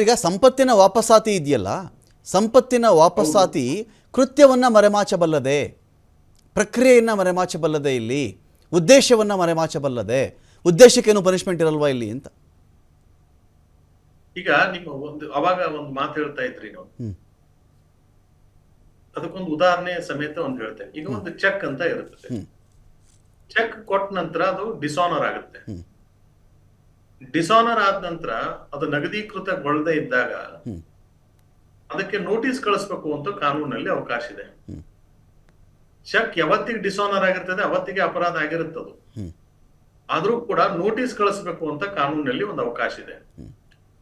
ಈಗ ಸಂಪತ್ತಿನ ವಾಪಸಾತಿ ಇದೆಯಲ್ಲ ಸಂಪತ್ತಿನ ವಾಪಸಾತಿ ಕೃತ್ಯವನ್ನು ಮರೆಮಾಚಬಲ್ಲದೆ ಪ್ರಕ್ರಿಯೆಯನ್ನು ಮರೆಮಾಚಬಲ್ಲದೆ ಇಲ್ಲಿ ಉದ್ದೇಶವನ್ನು ಮರೆಮಾಚಬಲ್ಲದೆ ಉದ್ದೇಶಕ್ಕೇನು ಪನಿಷ್ಮೆಂಟ್ ಇರಲ್ವಾ ಇಲ್ಲಿ ಅಂತ? ಈಗ ನಿಮ್ಮ ಒಂದು ಅವಾಗ ಒಂದು ಮಾತು ಹೇಳ್ತಾ ಇದ್ರಿ ನೀವು. ಹ್ಮ್. ಅದಕ್ಕೊಂದು ಉದಾಹರಣೆ ಸಮೇತ ಒಂದು ಹೇಳ್ತೇನೆ. ಈಗ ಒಂದು ಚೆಕ್ ಅಂತ ಇರುತ್ತೆ ಚೆಕ್ ಕೊಟ್ಟ ನಂತರ ಅದು ಡಿಸಾನರ್ ಆಗುತ್ತೆ. ಹ್ಮ್. ಡಿಸಾನರ್ ಆದ ನಂತರ ಅದು ನಗದೀಕೃತಗೊಳ್ಳದೆ ಇದ್ದಾಗ ಅದಕ್ಕೆ ನೋಟಿಸ್ ಕಳಿಸ್ಬೇಕು ಅಂತ ಕಾನೂನಲ್ಲಿ ಅವಕಾಶ ಇದೆ. ಚೆಕ್ ಯಾವತ್ತಿಗೆ ಡಿಸಾನರ್ ಆಗಿರ್ತದೆ ಅವತ್ತಿಗೆ ಅಪರಾಧ ಆಗಿರುತ್ತದು. ಆದ್ರೂ ಕೂಡ ನೋಟಿಸ್ ಕಳಿಸ್ಬೇಕು ಅಂತ ಕಾನೂನಲ್ಲಿ ಒಂದು ಅವಕಾಶ ಇದೆ.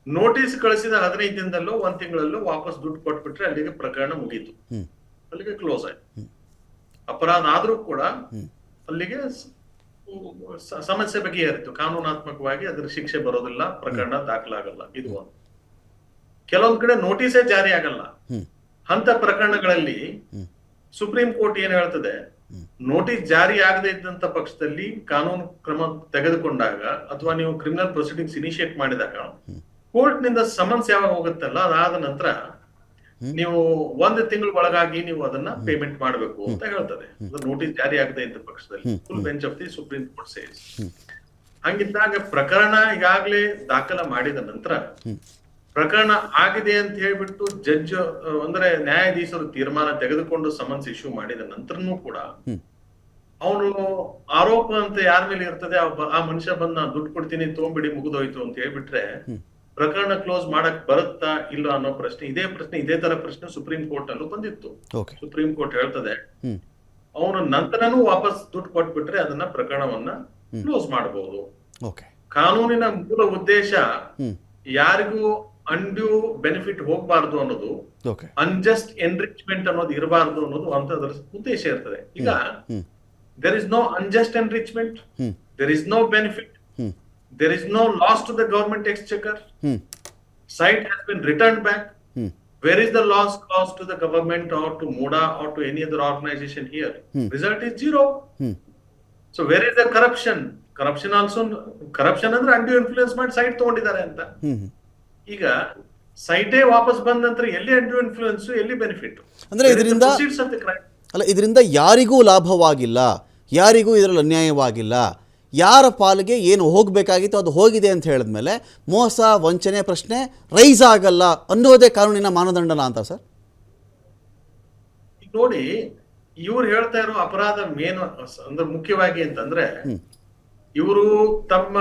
ನೋಟಿಸ್ ಕಳಿಸಿದ ಹದಿನೈದು ದಿನದಲ್ಲೂ ಒಂದ್ ತಿಂಗಳಲ್ಲೂ ವಾಪಸ್ ದುಡ್ಡು ಕೊಟ್ಬಿಟ್ರೆ ಅಲ್ಲಿಗೆ ಪ್ರಕರಣ ಮುಗೀತು. ಅಲ್ಲಿಗೆ ಕ್ಲೋಸ್ ಆಯ್ತು. ಅಪರಾಧ ಆದ್ರೂ ಕೂಡ ಅಲ್ಲಿಗೆ ಸಮಸ್ಯೆ ಬಗೆಹರಿತು ಕಾನೂನಾತ್ಮಕವಾಗಿ ಅದ್ರ ಶಿಕ್ಷೆ ಬರೋದಿಲ್ಲ ಪ್ರಕರಣ ದಾಖಲಾಗಲ್ಲ. ಇದು ಒಂದು. ಕೆಲವೊಂದ್ ಕಡೆ ನೋಟಿಸೇ ಜಾರಿ ಆಗಲ್ಲ. ಅಂತ ಪ್ರಕರಣಗಳಲ್ಲಿ ಸುಪ್ರೀಂ ಕೋರ್ಟ್ ಏನ್ ಹೇಳ್ತದೆ. ನೋಟಿಸ್ ಜಾರಿ ಆಗದೆ ಇದ್ದಂತ ಪಕ್ಷದಲ್ಲಿ ಕಾನೂನು ಕ್ರಮ ತೆಗೆದುಕೊಂಡಾಗ ಅಥವಾ ನೀವು ಕ್ರಿಮಿನಲ್ ಪ್ರೊಸೀಡಿಂಗ್ಸ್ ಇನಿಷಿಯೇಟ್ ಮಾಡಿದಾಗ ಕೋರ್ಟ್ನಿಂದ ಸಮನ್ಸ್ ಯಾವಾಗ ಹೋಗುತ್ತಲ್ಲ ಅದಾದ ನಂತರ. ನೀವು ಒಂದು ತಿಂಗಳ ಒಳಗಾಗಿ ನೀವು ಅದನ್ನ ಪೇಮೆಂಟ್ ಮಾಡಬೇಕು ಅಂತ ಹೇಳ್ತದೆ ನೋಟಿಸ್ ಜಾರಿ ಆಗದೆ ಇದ್ದ ಪಕ್ಷದಲ್ಲಿ full bench of the supreme court ಸೇರಿಸಿ. ಹಂಗಿದ್ದಾಗ ಪ್ರಕರಣ ಈಗಾಗಲೇ ದಾಖಲ ಮಾಡಿದ ನಂತರ ಪ್ರಕರಣ ಆಗಿದೆ ಅಂತ ಹೇಳ್ಬಿಟ್ಟು ಜಡ್ಜ್ ಅಂದ್ರೆ ನ್ಯಾಯಾಧೀಶರು ತೀರ್ಮಾನ ತೆಗೆದುಕೊಂಡು ಸಮನ್ಸ್ ಇಶ್ಯೂ ಮಾಡಿದ ನಂತರನೂ ಕೂಡ. ಅವನು ಆರೋಪ ಅಂತ ಯಾರ ಮೇಲೆ ಇರ್ತದೆ ಆ ಮನುಷ್ಯ ಬಂದ್ ನಾನು ದುಡ್ಡು ಕೊಡ್ತೀನಿ ತೊಗೊಂಬಿಡಿ ಮುಗಿದೋಯ್ತು ಅಂತ ಹೇಳ್ಬಿಟ್ರೆ. ಪ್ರಕರಣ ಕ್ಲೋಸ್ ಮಾಡಕ್ ಬರುತ್ತಾ ಇಲ್ಲ ಅನ್ನೋ ಪ್ರಶ್ನೆ ಇದೇ ಪ್ರಶ್ನೆ ಇದೇ ತರ ಪ್ರಶ್ನೆ ಸುಪ್ರೀಂ ಕೋರ್ಟ್ ಅಲ್ಲೂ ಬಂದಿತ್ತು. ಸುಪ್ರೀಂ ಕೋರ್ಟ್ ಹೇಳ್ತದೆ. ಅವನು ನಂತರನೂ ವಾಪಸ್ ದುಡ್ಡು ಕೊಟ್ಬಿಟ್ರೆ ಅದನ್ನ ಪ್ರಕರಣವನ್ನ ಕ್ಲೋಸ್ ಮಾಡಬಹುದು ಕಾನೂನಿನ ಮೂಲ ಉದ್ದೇಶ ಯಾರಿಗೂ ಅಂಡ್ಯೂ ಬೆನಿಫಿಟ್ ಹೋಗ್ಬಾರ್ದು ಅನ್ನೋದು ಅನ್ಜಸ್ಟ್ ಎನ್ರಿಚ್ಮೆಂಟ್ ಅನ್ನೋದು ಇರಬಾರದು ಅನ್ನೋದು ಅಂತ ಅದರ ಉದ್ದೇಶ ಇರ್ತದೆ. ಈಗ there is no unjust enrichment there is no benefit hmm is no loss to the government exchequer. Hmm. site has been returned back. Hmm. Where is the loss caused to the government or to MODA or to any other organization here? Hmm. Result is zero. Hmm. So where is the corruption? Corruption also, corruption ಅಂದ್ರೆ undue influence ಮಾಡಿ site ತಗೊಂಡಿದ್ದಾರೆ ಅಂತ ಈಗ ಸೈಟೇ ವಾಪಸ್ ಬಂದ ನಂತರ ಎಲ್ಲಿ undue influence ಎಲ್ಲಿ ಬೆನಿಫಿಟ್ ಅಂದ್ರೆ ಇದರಿಂದ- ಅಲ್ಲ ಇದರಿಂದ ಯಾರಿಗೂ ಲಾಭವಾಗಿಲ್ಲ ಯಾರಿಗೂ ಇದರಲ್ಲಿ ಅನ್ಯಾಯವಾಗಿಲ್ಲ ಯಾರ ಪಾಲಿಗೆ ಏನು ಹೋಗಬೇಕಾಗಿತ್ತು ಅದು ಹೋಗಿದೆ ಅಂತ ಹೇಳಿದ್ಮೇಲೆ ಮೋಸ ವಂಚನೆ ಪ್ರಶ್ನೆ ರೈಸ್ ಆಗಲ್ಲ ಅನ್ನೋದೇ ಕಾನೂನಿನ ಮಾನದಂಡನ ಅಂತ ಸರ್ ನೋಡಿ ಇವ್ರು ಹೇಳ್ತಾ ಇರೋ ಅಪರಾಧ ಮೇನ್ ಅಂದ್ರೆ ಮುಖ್ಯವಾಗಿ ಅಂತಂದ್ರೆ. ಇವರು ತಮ್ಮ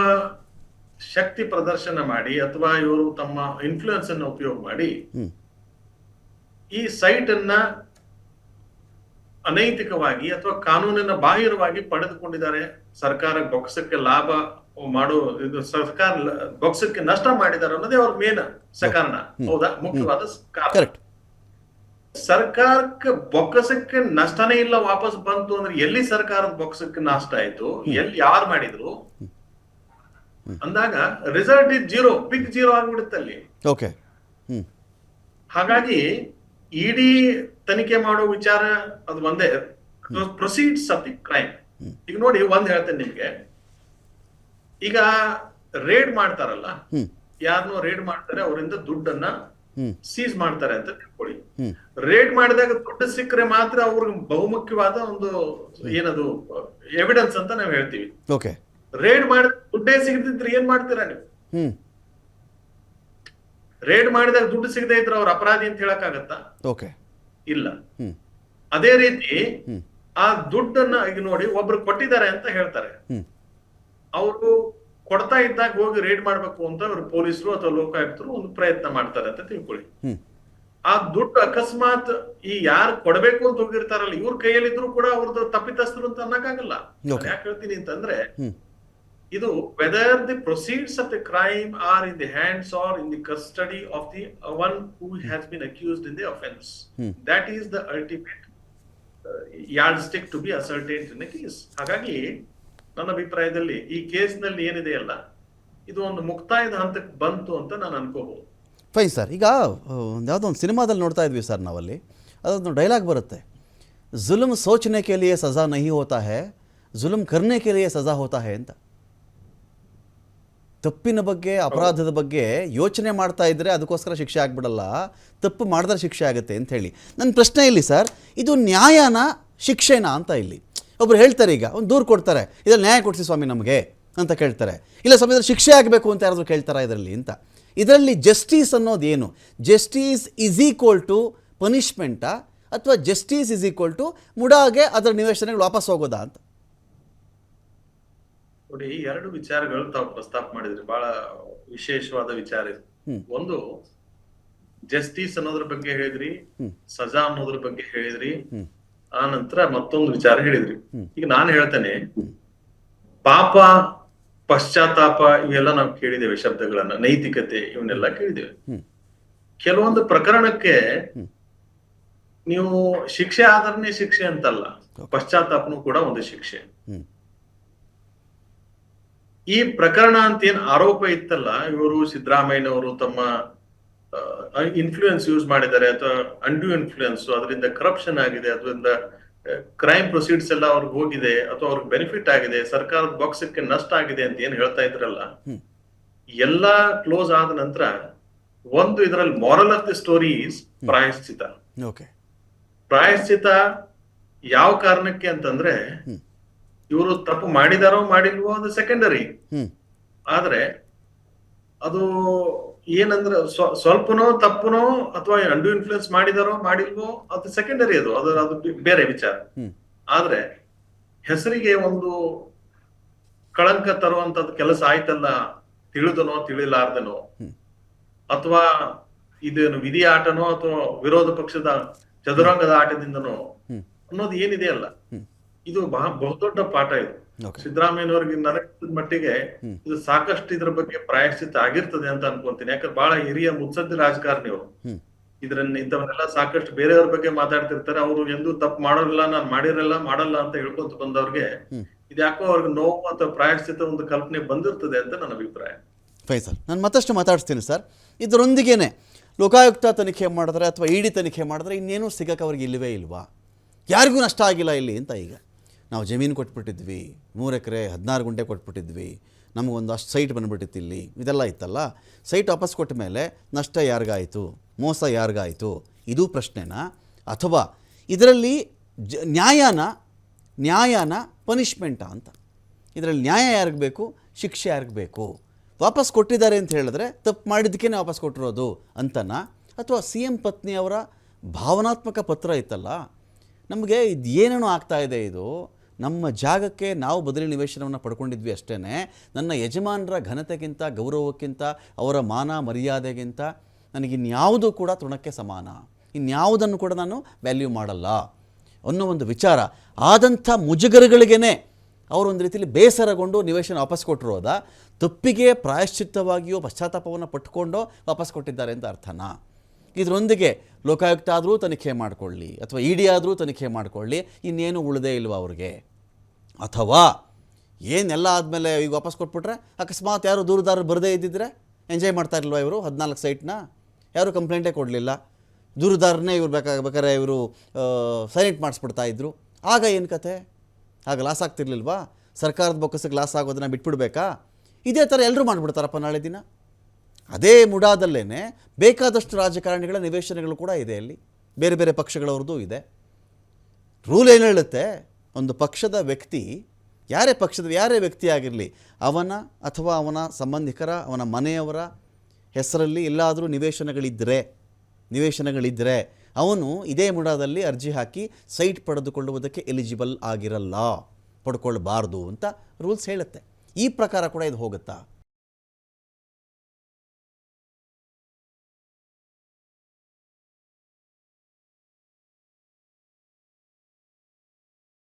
ಶಕ್ತಿ ಪ್ರದರ್ಶನ ಮಾಡಿ ಅಥವಾ ಇವರು ತಮ್ಮ ಇನ್ಫ್ಲೂಯೆನ್ಸ್ ಅನ್ನು ಉಪಯೋಗ ಮಾಡಿ ಈ ಸೈಟ್ ಅನ್ನ ಅನೈತಿಕವಾಗಿ ಅಥವಾ ಕಾನೂನಿನ ಬಾಹಿರವಾಗಿ ಪಡೆದುಕೊಂಡಿದ್ದಾರೆ. ಸರ್ಕಾರ ಬೊಕ್ಕಸಕ್ಕೆ ಲಾಭ ಮಾಡೋ ಇದು ಸರ್ಕಾರ ಬೊಕ್ಸಕ್ಕೆ ನಷ್ಟ ಮಾಡಿದ್ದಾರೆ ಅನ್ನೋದೇ ಅವ್ರ ಮೇನ್ ಸಕಾರಣ. ಹೌದಾ? ಮುಖ್ಯವಾದ ಕಾರಣ. ಸರ್ಕಾರಕ್ಕೆ ಬೊಕ್ಕಸಕ್ಕೆ ನಷ್ಟನೇ ಇಲ್ಲ ವಾಪಸ್ ಬಂತು ಅಂದ್ರೆ ಎಲ್ಲಿ ಸರ್ಕಾರದ ಬೊಕ್ಕಸಕ್ಕೆ ನಷ್ಟ ಆಯ್ತು? ಎಲ್ಲಿ ಯಾರು ಮಾಡಿದ್ರು? ಅಂದಾಗ result is zero big zero ಆಗ್ಬಿಡುತ್ತೆ ಅಲ್ಲಿ. ಹಾಗಾಗಿ ಇಡಿ ತನಿಖೆ ಮಾಡೋ ವಿಚಾರ ಅದು ಒಂದೇ. ಪ್ರೊಸೀಡ್ಸ್ ಆಫ್ ದಿ ಕ್ರೈಮ್ ಈಗ ನೋಡಿ ಒಂದ್ ಹೇಳ್ತೇನೆ ನಿಮ್ಗೆ. ಈಗ ರೇಡ್ ಮಾಡ್ತಾರಲ್ಲ ಯಾರ್ನೋ ಯಾರನ್ನೋ ರೇಡ್ ಮಾಡ್ತಾರೆ ಅವರಿಂದ ದುಡ್ಡನ್ನ ಸೀಸ್ ಮಾಡ್ತಾರೆ ಅಂತ ತಿಳ್ಕೊಳ್ಳಿ. ರೇಡ್ ಮಾಡಿದಾಗ ದುಡ್ಡು ಸಿಕ್ಕರೆ ಮಾತ್ರ ಅವ್ರಿಗೆ ಬಹುಮುಖ್ಯವಾದ ಒಂದು ಏನದು ಎವಿಡೆನ್ಸ್ ಅಂತ ನಾವು ಹೇಳ್ತೀವಿ. ರೇಡ್ ಮಾಡಿದ ದುಡ್ಡೇ ಸಿಗದಿದ್ರೆ ಏನ್ ಮಾಡ್ತೀರಾ ನೀವು? ರೇಡ್ ಮಾಡಿದಾಗ ದುಡ್ಡು ಸಿಗದೆ ಇದ್ರೆ ಅವ್ರ ಅಪರಾಧಿ ಅಂತ ಹೇಳಕ್ಕಾಗತ್ತಾ? ಓಕೆ. ಇಲ್ಲ. ಅದೇ ರೀತಿ ಆ ದುಡ್ಡನ್ನ ಈಗ ನೋಡಿ ಒಬ್ರು ಕೊಟ್ಟಿದ್ದಾರೆ ಅಂತ ಹೇಳ್ತಾರೆ. ಅವರು ಕೊಡ್ತಾ ಇದ್ದಾಗ ಹೋಗಿ ರೇಡ್ ಮಾಡ್ಬೇಕು ಅಂತ ಅವ್ರ ಪೊಲೀಸರು ಅಥವಾ ಲೋಕಾಯುಕ್ತರು ಒಂದು ಪ್ರಯತ್ನ ಮಾಡ್ತಾರೆ ಅಂತ ತಿಳ್ಕೊಳ್ಳಿ. ಆ ದುಡ್ಡು ಅಕಸ್ಮಾತ್ ಈ ಯಾರು ಕೊಡಬೇಕು ಅಂತ ಹೋಗಿರ್ತಾರಲ್ಲ ಇವ್ರ ಕೈಯಲ್ಲಿ ಇದ್ರು ಕೂಡ ಅವ್ರದ್ದು ತಪ್ಪಿತಸ್ಥರು ಅಂತ ಅನ್ನಕ್ಕಾಗಲ್ಲ. ಯಾಕೆ ಹೇಳ್ತೀನಿ ಅಂತಂದ್ರೆ ಇದು whether the proceeds of the crime are in the hands or in the custody of the one who has been accused in the offence. That is the ultimate yardstick to be ascertained in case ಹಾಗಾಗಿ ನನ್ನ ಅಭಿಪ್ರಾಯದಲ್ಲಿ ಈ ಕೇಸ್ನಲ್ಲಿ ಏನಿದೆಯಲ್ಲ ಇದು ಒಂದು ಮುಕ್ತಾಯದ ಹಂತಕ್ಕೆ ಬಂತು ಅಂತ ನಾನು ಅನ್ಕೋಬಹುದು ಫೈನ್ ಸರ್ ಈಗ ಒಂದು ಯಾವುದೋ ಒಂದು ಸಿನಿಮಾದಲ್ಲಿ ನೋಡ್ತಾ ಇದ್ವಿ ಸರ್ ನಾವಲ್ಲಿ. ಅದೊಂದು ಡೈಲಾಗ್ ಬರುತ್ತೆ. ಜುಲುಮ್ ಸೋಚನೆ ಕೆ ಲಿಯೆ ಸಜಾ ನಹಿ ಹೋತಾ ಹೈ ಜುಲುಮ್ ಕರ್ನೆ ಕೆ ಲಿಯೆ ಸಜಾ ಹೋತಾ ಹೈ ಅಂತ. ತಪ್ಪಿನ ಬಗ್ಗೆ, ಅಪರಾಧದ ಬಗ್ಗೆ ಯೋಚನೆ ಮಾಡ್ತಾ ಇದ್ದರೆ ಅದಕ್ಕೋಸ್ಕರ ಶಿಕ್ಷೆ ಆಗ್ಬಿಡಲ್ಲ. ತಪ್ಪು ಮಾಡಿದ್ರೆ ಶಿಕ್ಷೆ ಆಗುತ್ತೆ ಅಂತ ಹೇಳಿ. ನನ್ನ ಪ್ರಶ್ನೆ ಇಲ್ಲಿ ಸರ್, ಇದು ನ್ಯಾಯನ ಶಿಕ್ಷೆನಾ ಅಂತ ಇಲ್ಲಿ? ಒಬ್ರು ಹೇಳ್ತಾರೆ ಈಗ, ಒಂದು ದೂರು ಕೊಡ್ತಾರೆ, ಇದ್ರಲ್ಲಿ ನ್ಯಾಯ ಕೊಡಿಸಿ ಸ್ವಾಮಿ ನಮಗೆ ಅಂತ ಕೇಳ್ತಾರೆ. ಇಲ್ಲ ಸ್ವಾಮಿ, ಇದ್ರಲ್ಲಿ ಶಿಕ್ಷೆ ಆಗಬೇಕು ಅಂತ ಯಾರಾದರೂ ಕೇಳ್ತಾರೆ ಇದರಲ್ಲಿ ಅಂತ? ಇದರಲ್ಲಿ ಜಸ್ಟಿಸ್ ಅನ್ನೋದು ಏನು? ಜಸ್ಟಿಸ್ ಈಸ್ ಈಕ್ವಲ್ ಟು ಪನಿಷ್ಮೆಂಟಾ ಅಥವಾ ಜಸ್ಟಿಸ್ ಈಸ್ ಈಕ್ವಲ್ ಟು ಮುಡಾಗೆ ಅದರ ನಿವೇಶನಗಳು ವಾಪಸ್ ಹೋಗೋದಾ ಅಂತ? ನೋಡಿ ಈ ಎರಡು ವಿಚಾರಗಳು ತಾವು ಪ್ರಸ್ತಾಪ ಮಾಡಿದ್ರಿ. ಬಹಳ ವಿಶೇಷವಾದ ವಿಚಾರ ಇದು. ಒಂದು ಜಸ್ಟಿಸ್ ಅನ್ನೋದ್ರ ಬಗ್ಗೆ ಹೇಳಿದ್ರಿ ಸಜಾ ಅನ್ನೋದ್ರ ಬಗ್ಗೆ ಹೇಳಿದ್ರಿ. ಆ ನಂತರ ಮತ್ತೊಂದು ವಿಚಾರ ಹೇಳಿದ್ರಿ. ಈಗ ನಾನು ಹೇಳ್ತೇನೆ ಪಾಪ ಪಶ್ಚಾತ್ತಾಪ ಇವೆಲ್ಲ ನಾವು ಕೇಳಿದ್ದೇವೆ ಶಬ್ದಗಳನ್ನ ನೈತಿಕತೆ ಇವನ್ನೆಲ್ಲ ಕೇಳಿದ್ದೇವೆ. ಕೆಲವೊಂದು ಪ್ರಕರಣಕ್ಕೆ ನೀವು ಶಿಕ್ಷೆ ಆದರನೇ ಶಿಕ್ಷೆ ಅಂತಲ್ಲ ಪಶ್ಚಾತ್ತಾಪನೂ ಕೂಡ ಒಂದು ಶಿಕ್ಷೆ. ಈ ಪ್ರಕರಣ ಅಂತ ಏನ್ ಆರೋಪ ಇತ್ತಲ್ಲ ಇವರು ಸಿದ್ದರಾಮಯ್ಯನವರು ತಮ್ಮ ಇನ್ಫ್ಲೂಯೆನ್ಸ್ ಯೂಸ್ ಮಾಡಿದ್ದಾರೆ ಅಥವಾ ಅಂಡ್ಯೂ ಇನ್ಫ್ಲೂಯೆನ್ಸ್ ಅದರಿಂದ ಕರಪ್ಷನ್ ಆಗಿದೆ ಅದರಿಂದ ಕ್ರೈಮ್ ಪ್ರೊಸೀಡ್ಸ್ ಎಲ್ಲ ಅವ್ರಿಗೆ ಹೋಗಿದೆ ಅಥವಾ ಅವ್ರಿಗೆ ಬೆನಿಫಿಟ್ ಆಗಿದೆ ಸರ್ಕಾರದ ಬಾಕ್ಸಕ್ಕೆ ನಷ್ಟ ಆಗಿದೆ ಅಂತ ಏನ್ ಹೇಳ್ತಾ ಇದ್ರಲ್ಲ. ಎಲ್ಲಾ ಕ್ಲೋಸ್ ಆದ ನಂತರ ಒಂದು ಇದರಲ್ಲಿ ಮಾರಲ್ ಆಫ್ ದಿ ಈಸ್ ಪ್ರಾಯಶ್ಚಿತ ಓಕೆ ಪ್ರಾಯಶ್ಚಿತ ಯಾವ ಕಾರಣಕ್ಕೆ ಅಂತಂದ್ರೆ. ಇವರು ತಪ್ಪು ಮಾಡಿದಾರೋ ಮಾಡಿಲ್ವೋ ಅದು ಸೆಕೆಂಡರಿ ಆದ್ರೆ ಅದು ಏನಂದ್ರೆ ಸ್ವ- ಸ್ವಲ್ಪನೋ ತಪ್ಪುನೋ ಅಥವಾ ಅಂಡು ಇನ್ಫ್ಲುಯೆನ್ಸ್ ಮಾಡಿದಾರೋ ಮಾಡಿಲ್ವೋ ಅದು ಸೆಕೆಂಡರಿ ಅದು ಅದು ಅದು ಬೇರೆ ವಿಚಾರ. ಆದ್ರೆ ಹೆಸರಿಗೆ ಒಂದು ಕಳಂಕ ತರುವಂತದ್ ಕೆಲಸ ಆಯ್ತಲ್ಲ ತಿಳಿದನೋ ತಿಳಿಲಾರ್ದನೋ ಅಥವಾ ಇದೇನು ವಿಧಿ ಆಟನೋ ಅಥವಾ ವಿರೋಧ ಪಕ್ಷದ ಚದುರಂಗದ ಆಟದಿಂದನೋ. ಅನ್ನೋದು ಏನಿದೆಯಲ್ಲ ಹ್ಮ್. ಇದು ಬಹಳ ಬಹುದೊಡ್ಡ ಪಾಠ ಇದು. ಸಿದ್ದರಾಮಯ್ಯನವರಿಗೆ ನರಕದ ಮಟ್ಟಿಗೆ ಇದು ಸಾಕಷ್ಟು ಇದ್ರ ಬಗ್ಗೆ ಪ್ರಾಯಶ್ಚಿತ ಆಗಿರ್ತದೆ ಅಂತ ಅನ್ಕೊಂತೀನಿ. ಯಾಕಂದ್ರೆ ಬಹಳ ಹಿರಿಯ ಮುತ್ಸದ್ದಿ ರಾಜಕಾರಣಿ ಅವರು. ಇದ್ರನ್ನ ಇಂಥವನ್ನೆಲ್ಲ ಸಾಕಷ್ಟು ಬೇರೆಯವ್ರ ಬಗ್ಗೆ ಮಾತಾಡ್ತಿರ್ತಾರೆ. ಅವರು ಎಂದೂ ತಪ್ಪು ಮಾಡೋಲ್ಲ ನಾನು ಮಾಡಿರಲ್ಲ ಮಾಡಲ್ಲ ಅಂತ ಹೇಳ್ಕೊಂತ ಬಂದವ್ರಿಗೆ. ಇದ್ಯಾಕೋ ಅವ್ರಿಗೆ ನೋವು ಅಥವಾ ಪ್ರಾಯಶ್ಚಿತ ಒಂದು ಕಲ್ಪನೆ ಬಂದಿರ್ತದೆ ಅಂತ ನನ್ನ ಅಭಿಪ್ರಾಯ. ಫೈಸಲ್ ನಾನು ಮತ್ತಷ್ಟು ಮಾತಾಡ್ತೀನಿ ಸರ್. ಇದರೊಂದಿಗೇನೆ ಲೋಕಾಯುಕ್ತ ತನಿಖೆ ಮಾಡಿದ್ರೆ ಅಥವಾ ಇಡಿ ತನಿಖೆ ಮಾಡಿದ್ರೆ ಇನ್ನೇನು ಸಿಗಕ್ಕೆ ಅವ್ರಿಗೆ ಇಲ್ಲವೇ ಇಲ್ವಾ? ಯಾರಿಗೂ ನಷ್ಟ ಆಗಿಲ್ಲ ಇಲ್ಲಿ ಅಂತ ಈಗ. ನಾವು ಜಮೀನು ಕೊಟ್ಬಿಟ್ಟಿದ್ವಿ, ಮೂರು ಎಕರೆ ಹದಿನಾರು ಗುಂಟೆ ಕೊಟ್ಬಿಟ್ಟಿದ್ವಿ, ನಮಗೊಂದು ಅಷ್ಟು ಸೈಟ್ ಬಂದ್ಬಿಟ್ಟಿತ್ತು ಇಲ್ಲಿ. ಇದೆಲ್ಲ ಇತ್ತಲ್ಲ? ಸೈಟ್ ವಾಪಸ್ ಕೊಟ್ಟ ಮೇಲೆ ನಷ್ಟ ಯಾರಿಗಾಯಿತು? ಮೋಸ ಯಾರಿಗಾಯಿತು? ಇದು ಪ್ರಶ್ನೆನಾ? ಅಥವಾ ಇದರಲ್ಲಿ ಜ, ನ್ಯಾಯನ ನ್ಯಾಯನ ಪನಿಷ್ಮೆಂಟಾ ಅಂತ. ಇದರಲ್ಲಿ ನ್ಯಾಯ ಯಾರಿಗೆ ಬೇಕು? ಶಿಕ್ಷೆ ಯಾರಿಗೆ ಬೇಕು? ವಾಪಸ್ ಕೊಟ್ಟಿದ್ದಾರೆ ಅಂತ ಹೇಳಿದ್ರೆ ತಪ್ಪು ಮಾಡಿದ್ದಕ್ಕೇ ವಾಪಸ್ ಕೊಟ್ಟಿರೋದು ಅಂತನಾ? ಅಥವಾ ಸಿ ಎಂ ಪತ್ನಿಯವರ ಭಾವನಾತ್ಮಕ ಪತ್ರ ಇತ್ತಲ್ಲ? ನಮಗೆ ಇದು ಏನೇನೋ ಆಗ್ತಾ ಇದೆ ಇದು. ನಮ್ಮ ಜಾಗಕ್ಕೆ ನಾವು ಬದಲಿ ನಿವೇಶನವನ್ನು ಪಡ್ಕೊಂಡಿದ್ವಿ ಅಷ್ಟೇ ನನ್ನ ಯಜಮಾನರ ಘನತೆಗಿಂತ, ಗೌರವಕ್ಕಿಂತ, ಅವರ ಮಾನ ಮರ್ಯಾದೆಗಿಂತ ನನಗಿನ್ಯಾವುದೂ ಕೂಡ ತೃಣಕ್ಕೆ ಸಮಾನ. ಇನ್ಯಾವುದನ್ನು ಕೂಡ ನಾನು ವ್ಯಾಲ್ಯೂ ಮಾಡಲ್ಲ ಅನ್ನೋ ಒಂದು ವಿಚಾರ. ಆದಂಥ ಮುಜುಗರಗಳಿಗೇ ಅವರು ಒಂದು ರೀತಿಯಲ್ಲಿ ಬೇಸರಗೊಂಡು ನಿವೇಶನ ವಾಪಸ್ ಕೊಟ್ಟಿರೋದ ತಪ್ಪಿಗೆ ಪ್ರಾಯಶ್ಚಿತ್ತವಾಗಿಯೋ, ಪಶ್ಚಾತ್ತಾಪವನ್ನು ಪಟ್ಟುಕೊಂಡು ವಾಪಸ್ ಕೊಟ್ಟಿದ್ದಾರೆ ಅಂತ ಅರ್ಥನಾ? ಇದರೊಂದಿಗೆ ಲೋಕಾಯುಕ್ತ ಆದರೂ ತನಿಖೆ ಮಾಡಿಕೊಳ್ಳಿ ಅಥವಾ ಇ ಡಿ ಆದರೂ ತನಿಖೆ ಮಾಡಿಕೊಳ್ಳಿ, ಇನ್ನೇನು ಉಳಿದೇ ಇಲ್ವಾ ಅವ್ರಿಗೆ? ಅಥವಾ ಏನೆಲ್ಲ ಆದಮೇಲೆ ಈಗ ವಾಪಸ್ ಕೊಟ್ಬಿಟ್ರೆ ಅಕಸ್ಮಾತ್ ಯಾರು ದೂರದಾರರು ಬರದೇ ಇದ್ದಿದ್ರೆ ಎಂಜಾಯ್ ಮಾಡ್ತಾ ಇರಲ್ವ ಇವರು ಹದಿನಾಲ್ಕು ಸೈಟ್ನ? ಯಾರೂ ಕಂಪ್ಲೇಂಟೇ ಕೊಡಲಿಲ್ಲ. ದೂರದಾರನೇ ಇವ್ರು ಬೇಕಾಗಬೇಕಾದ್ರೆ ಇವರು ಸೈಲೆಂಟ್ ಮಾಡಿಸ್ಬಿಡ್ತಾ ಇದ್ರು. ಆಗ ಏನು ಕತೆ? ಆಗ ಲಾಸ್ ಆಗ್ತಿರ್ಲಿಲ್ವಾ? ಸರ್ಕಾರದ ಬೊಕ್ಕಸಕ್ಕೆ ಲಾಸ್ ಆಗೋದನ್ನ ಬಿಟ್ಬಿಡ್ಬೇಕಾ? ಇದೇ ಥರ ಎಲ್ಲರೂ ಮಾಡಿಬಿಡ್ತಾರಪ್ಪ ನಾಳೆ ದಿನ. ಅದೇ ಮುಡಾದಲ್ಲೇ ಬೇಕಾದಷ್ಟು ರಾಜಕಾರಣಿಗಳ ನಿವೇಶನಗಳು ಕೂಡ ಇದೆ ಅಲ್ಲಿ. ಬೇರೆ ಬೇರೆ ಪಕ್ಷಗಳವ್ರದ್ದು ಇದೆ. ರೂಲ್ ಏನು ಹೇಳುತ್ತೆ? ಒಂದು ಪಕ್ಷದ ವ್ಯಕ್ತಿ, ಯಾರೇ ಪಕ್ಷದ, ಯಾರೇ ವ್ಯಕ್ತಿ ಆಗಿರಲಿ, ಅವನ ಅಥವಾ ಅವನ ಸಂಬಂಧಿಕರ, ಅವನ ಮನೆಯವರ ಹೆಸರಲ್ಲಿ ಎಲ್ಲಾದರೂ ನಿವೇಶನಗಳಿದ್ದರೆ ನಿವೇಶನಗಳಿದ್ದರೆ ಅವನು ಇದೇ ಮುಡಾದಲ್ಲಿ ಅರ್ಜಿ ಹಾಕಿ ಸೈಟ್ ಪಡೆದುಕೊಳ್ಳುವುದಕ್ಕೆ ಎಲಿಜಿಬಲ್ ಆಗಿರಲ್ಲ. ಪಡ್ಕೊಳ್ಬಾರ್ದು ಅಂತ ರೂಲ್ಸ್ ಹೇಳುತ್ತೆ. ಈ ಪ್ರಕಾರ ಕೂಡ ಇದು ಹೋಗುತ್ತಾ?